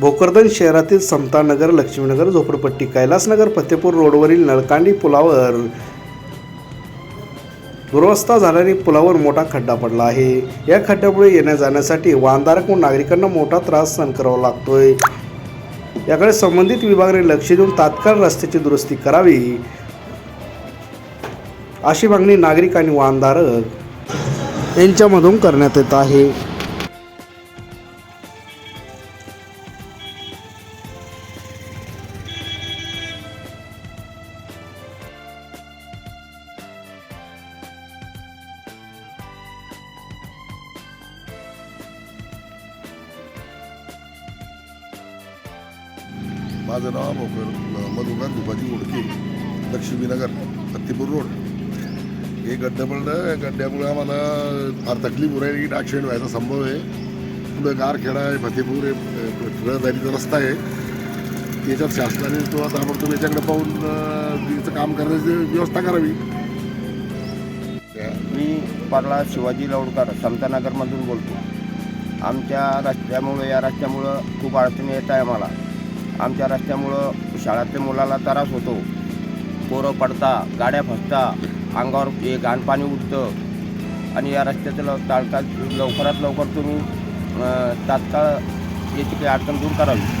भोकरदन शहरातील समतानगर लक्ष्मीनगर झोपडपट्टी कैलासनगर फतेपूर रोडवरील नळकांडी पुलावर दुरवस्था झाल्याने पुलावर मोठा खड्डा पडला आहे. या खड्ड्यामुळे येण्या जाण्यासाठी वाहनधारक व नागरिकांना मोठा त्रास सहन करावा लागतोय. याकडे संबंधित विभागाने लक्ष देऊन तात्काळ रस्त्याची दुरुस्ती करावी अशी मागणी नागरिक आणि वाहनधारक यांच्यामधून करण्यात येत आहे. माझं नाव भोकर मधुकर दुपाची उडके लक्ष्मीनगर हत्तीपूर रोड हे गड्डं पडलं या गड्ड्यामुळे आम्हाला फार तकलीफ होऊ ॲक्सिडेंट व्हायचा संभव आहे. पुढे गारखेडा आहे फतेपूर रहदारीचा रस्ता आहे. त्याच्यात शासनाने तो आता आपण याच्याकडे पाहून तिचं काम करण्याची व्यवस्था करावी. मी पार्ला शिवाजी लावडकर समतानगरमधून बोलतो. आमच्या रस्त्यामुळं या रस्त्यामुळं खूप अडचणी येत आहे आम्हाला. आमच्या रस्त्यामुळं शाळेतल्या मुलाला त्रास होतो. पोरं पडता गाड्या फसता अंगावर हे घाणपाणी उठतं आणि या रस्त्याचं लव तात्काळ लवकरात लवकर तुम्ही तात्काळ याची काही अडचण दूर करावी.